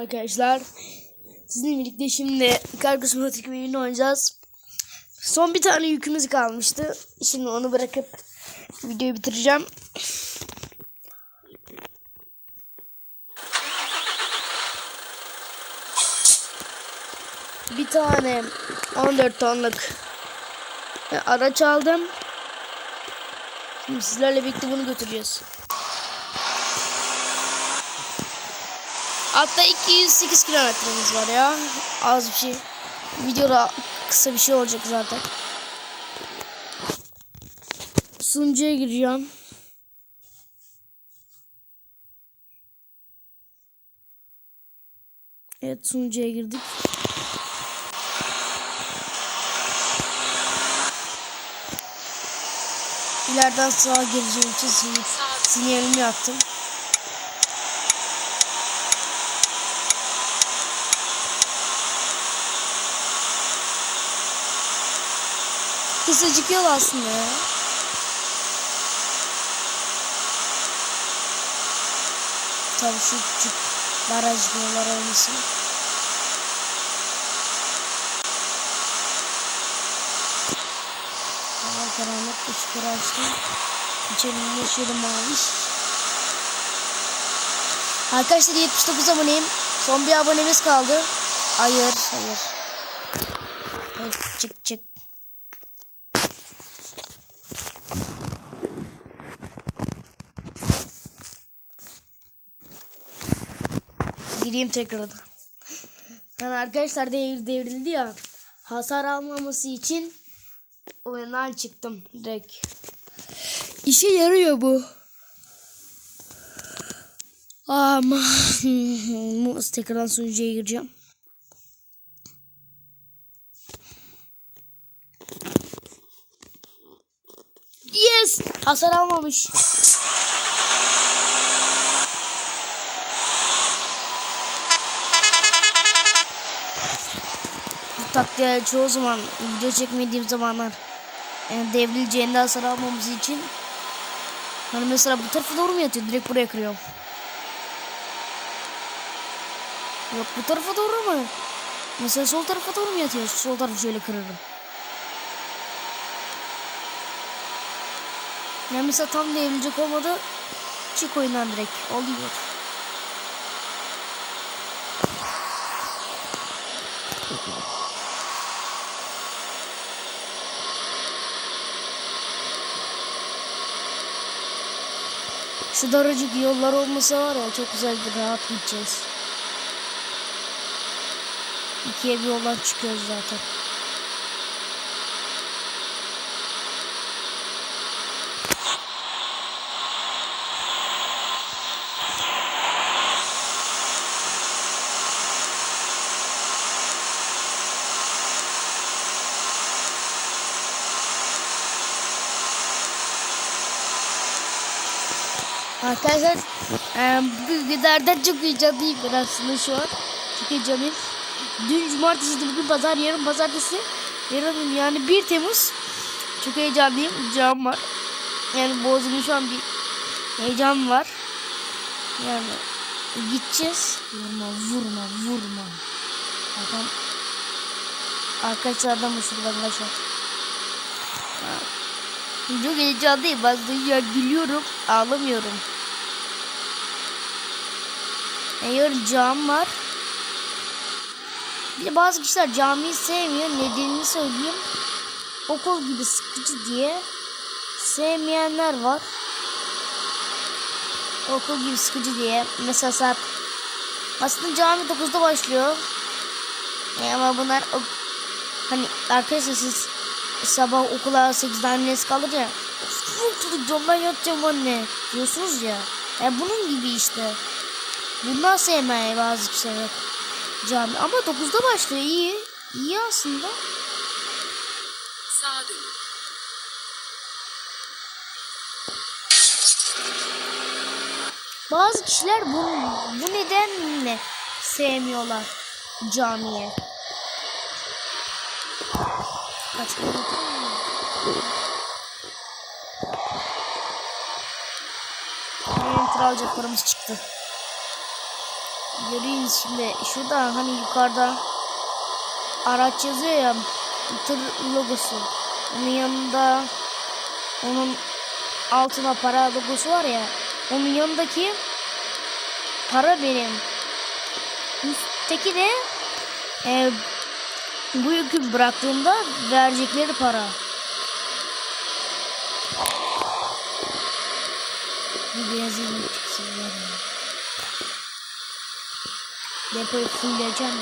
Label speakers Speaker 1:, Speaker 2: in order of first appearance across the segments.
Speaker 1: arkadaşlar. Sizinle birlikte şimdi Kar Kosmetik oyunu oynayacağız. Son bir tane yükümüz kalmıştı. Şimdi onu bırakıp videoyu bitireceğim. Bir tane 14 tonluk araç aldım. Şimdi sizlerle birlikte bunu götüreceğiz. Hatta 208 kilometremiz var ya. Az bir şey. Videoda kısa bir şey olacak zaten. Sunucuya gireceğim. Evet sunucuya girdik. İleriden sağa gireceğim için sin- sinyalimi yaptım. Kısacık yol aslında ya. Tabii şu küçük baraj yollar olması. Hava karanlık, ışıkları açtım. İçerinin yeşili mavi. Arkadaşlar 79 aboneyim. Son bir abonemiz kaldı. Hayır, hayır. Hayır, çık çık. Gireyim tekrardan. Yani arkadaşlar devir devrildi ya. Hasar almaması için oyundan çıktım direkt. İşe yarıyor bu. Ama tekrardan sunucuya gireceğim. Yes! Hasar almamış. Bu taktiğe çoğu zaman video çekmediğim zamanlar yani devrileceğinde hasar almamız için hani mesela bu tarafa doğru mu yatıyor? Direkt buraya kırıyorum. Yok bu tarafa doğru mu? Mesela sol tarafa doğru mu yatıyor? Sol tarafı şöyle kırarım. Yani mesela tam devrilecek olmadı. Çık oyundan direkt. Oluyor. Şu daracık yollar olmasa var ya çok güzel bir rahat gideceğiz. İkiye bir yoldan çıkıyoruz zaten. Arkadaşlar e, bu giderden çok heyecanlıyım ben aslında şu an. Çok heyecanlıyım. Dün cumartesiydi bugün pazar yarın pazartesi. Yarın yani 1 Temmuz. Çok heyecanlıyım. Cam var. Yani boğazımın şu an bir heyecan var. Yani gideceğiz. Vurma vurma vurma. Adam arkadaşlardan mı şurada arkadaşlar. Çok heyecanlıyım. Bazen ya gülüyorum. Ağlamıyorum. Eğer cam var. Bir de bazı kişiler camiyi sevmiyor. Nedenini söyleyeyim. Okul gibi sıkıcı diye sevmeyenler var. Okul gibi sıkıcı diye. Mesela saat aslında cami 9'da başlıyor. E ama bunlar hani arkadaşlar siz sabah okula 8'de anneniz kalır ya. Of çocuk camdan yatacağım anne diyorsunuz ya. E bunun gibi işte. Bundan sevmeye bazı kişiler cami. Ama 9'da başlıyor iyi. İyi aslında.
Speaker 2: Sağa dönün.
Speaker 1: Bazı kişiler bu, bu nedenle sevmiyorlar camiye. Kaç Benim alacaklarımız çıktı. Görüyoruz şimdi şurada hani yukarıda araç yazıyor ya tır logosu. Onun yanında onun altına para logosu var ya. Onun yanındaki para benim. Üstteki de e, bu yükü bıraktığımda verecekleri para. Bir benzin çıksın verin. Depoyu fullleyeceğim.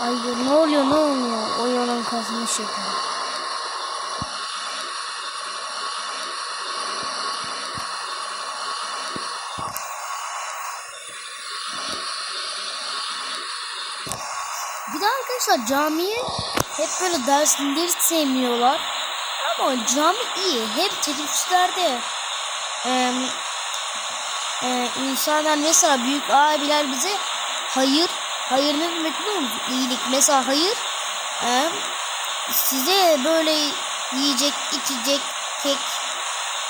Speaker 1: Ay ne oluyor ne oluyor? O yalan kazmış yapıyor. Bir de arkadaşlar camiye hep böyle dersleri sevmiyorlar. Ama cami iyi. Hep teneffüslerde e, e, insanlar mesela büyük abiler bize hayır hayır ne demek biliyor musun? İyilik. Mesela hayır e, size böyle yiyecek, içecek, kek,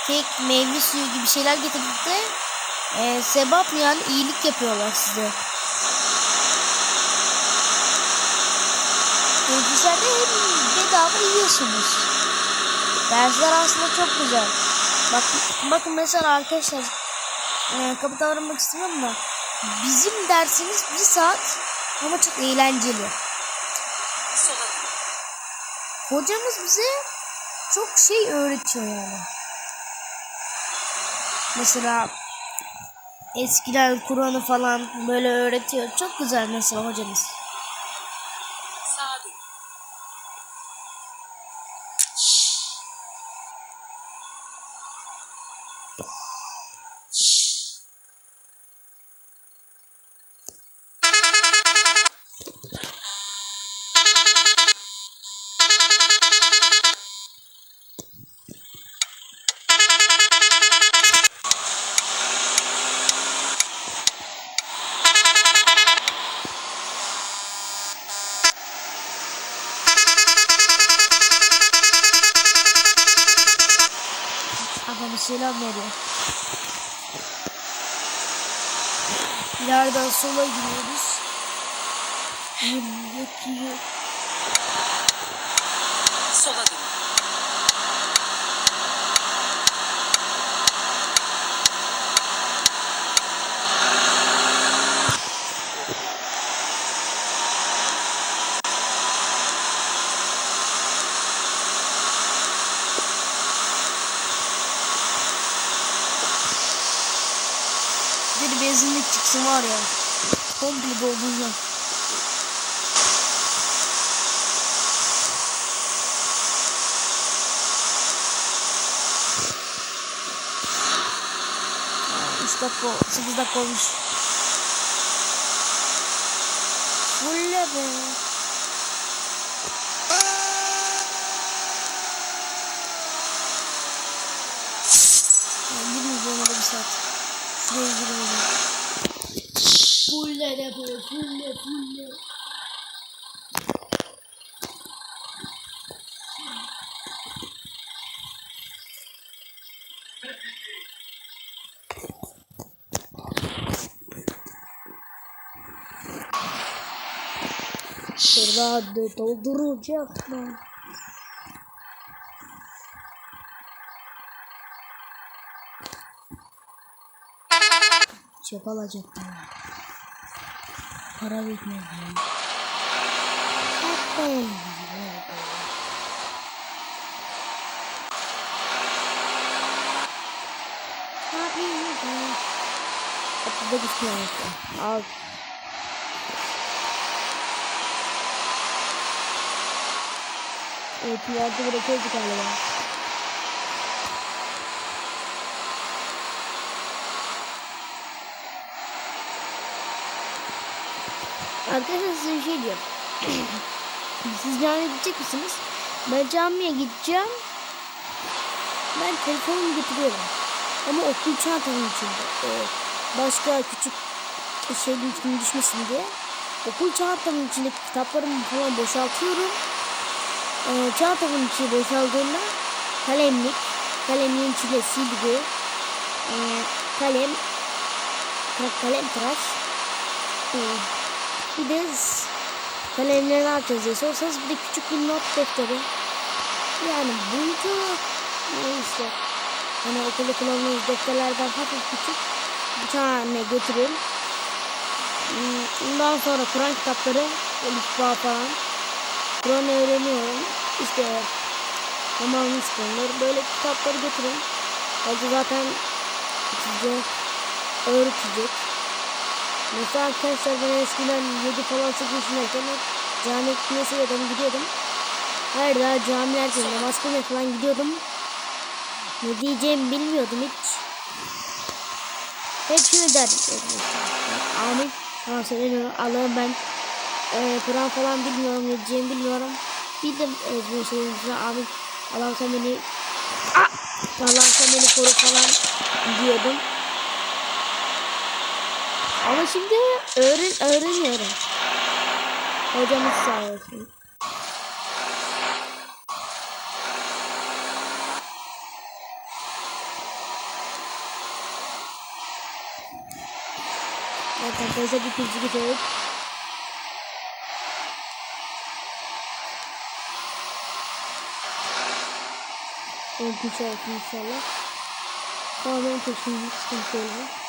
Speaker 1: kek, meyve suyu gibi şeyler getirip de e, sebap yani iyilik yapıyorlar size. Teneffüslerde hem bedava yiyorsunuz. Dersler aslında çok güzel. Bak, bakın mesela arkadaşlar e, kapı davranmak istemiyorum da bizim dersimiz bir saat ama çok eğlenceli. Hocamız bize çok şey öğretiyor yani. Mesela eskiden Kur'an'ı falan böyle öğretiyor. Çok güzel mesela hocamız. Veriyor. İleriden sola gidiyoruz. Yürüyüyor.
Speaker 2: Sola dön.
Speaker 1: Bir benzinlik çıksın var ya. Komple dolduracağım. Dakika, sekiz dakika olmuş. Fulle be. Yani girmeyeceğim orada bir saat. Şuraya girmeyeceğim. Fulle de böyle fulle fulle. Şurada da dolduracaktım. Çöp alacaktım. Para bitmedi. Otuzda gitmiyor. Al. Evet, ileride bırakıyoruz galiba. Arkadaşlar size bir şey diyorum. Siz camiye gidecek misiniz? Ben camiye gideceğim. Ben telefonumu getiriyorum. Ama okul çantamın içinde. Ee, başka küçük şeyin içine düşmesin diye. Okul çantamın içindeki kitaplarımı falan boşaltıyorum. Ee, çantamın içi boşaldığında kalemlik, kalemliğin içinde silgi, ee, kalem, ka- kalem tıraş, ee, bir de kalemleri ne diye sorsanız bir de küçük bir not defteri. Yani buydu. Neyse. Hani okulda kullandığımız defterlerden hafif küçük bir tane götürün. Hmm, Ondan sonra Kur'an kitapları, elif bağ falan. Kur'an öğreniyorum. İşte namazını sıkılır. Böyle kitapları götürün. Hoca zaten size öğretecek. Mesela arkadaşlar ben eskiden 7 falan 8 yaşındayken hep camiye gitmeyi seviyordum gidiyordum. Hayır daha camilerde namaz kılmaya falan gidiyordum. Ne diyeceğimi bilmiyordum hiç. Hep şunu derdim. Amin. Tamam söylemiyorum. Allah'ım ben e, Kur'an falan bilmiyorum. Ne diyeceğimi bilmiyorum. Bildim ezber şeyin amin. Allah'ım sen beni Ah! Allah'ım sen beni koru falan diyordum. Ama şimdi öğren öğreniyorum. Hocamız sağ olsun. Evet arkadaşlar bir pilci gidiyoruz. Pilci olsun inşallah. Tamamen peşimde sıkıntı yok.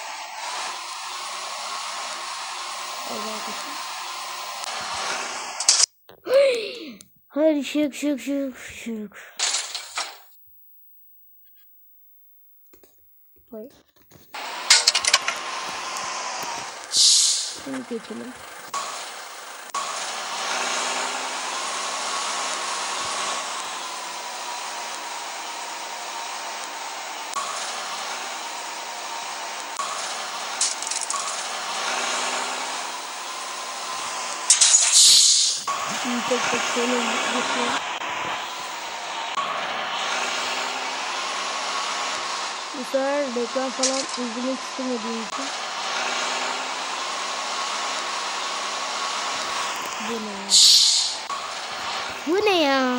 Speaker 1: Hayır şık şık şık şık. Hayır. Şimdi geçelim. Tek tek şöyle geçelim. Bu sefer reklam falan izlemek istemediğim için Bu ne ya? Bu ne ya?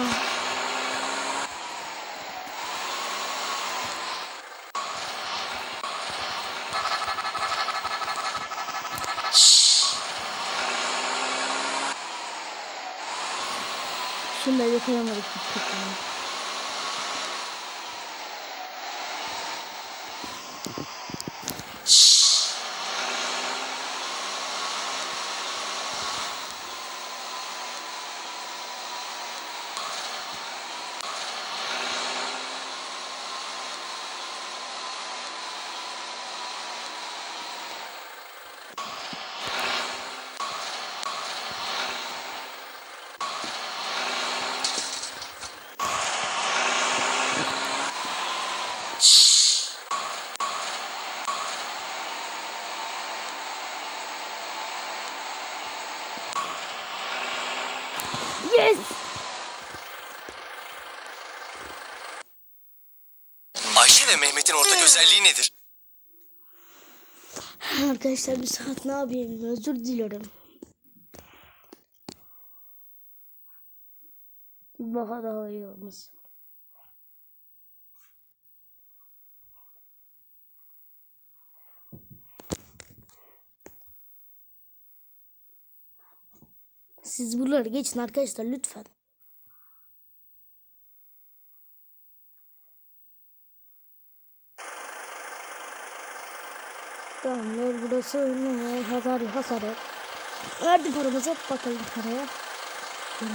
Speaker 1: Şunu da gittik ya. Yes!
Speaker 3: Ayşe ve Mehmet'in ortak özelliği nedir?
Speaker 1: Arkadaşlar bir saat ne yapayım? Özür diliyorum. Daha daha iyi olmaz. Siz buraları geçin arkadaşlar lütfen. Tamamdır burası ne? Hasar hasar yok. Verdi paramızı bakalım paraya. Hmm.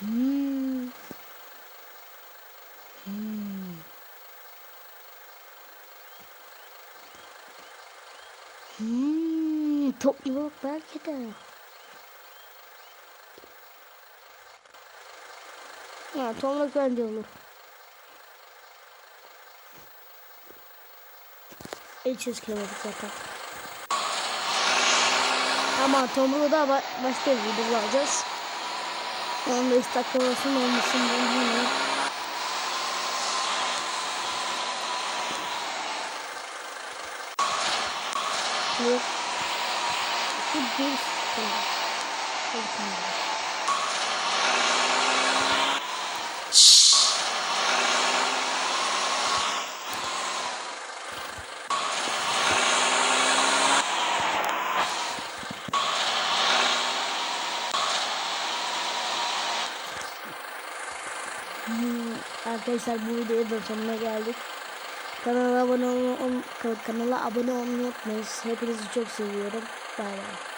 Speaker 1: Hmm. Hmm. Top yok belki de. Ha, tomruk önce olur. İlçiz kilometre zaten. Ama tomruğu da ba başka bir videoda alacağız. Onda istaklı olsun olmasın bilmiyorum. Bu bir şey. Bir şey. Arkadaşlar bu videoya da sonuna geldik. Kanala abone olmayı, kanala abone olmayı unutmayın. Hepinizi çok seviyorum. Bay bay.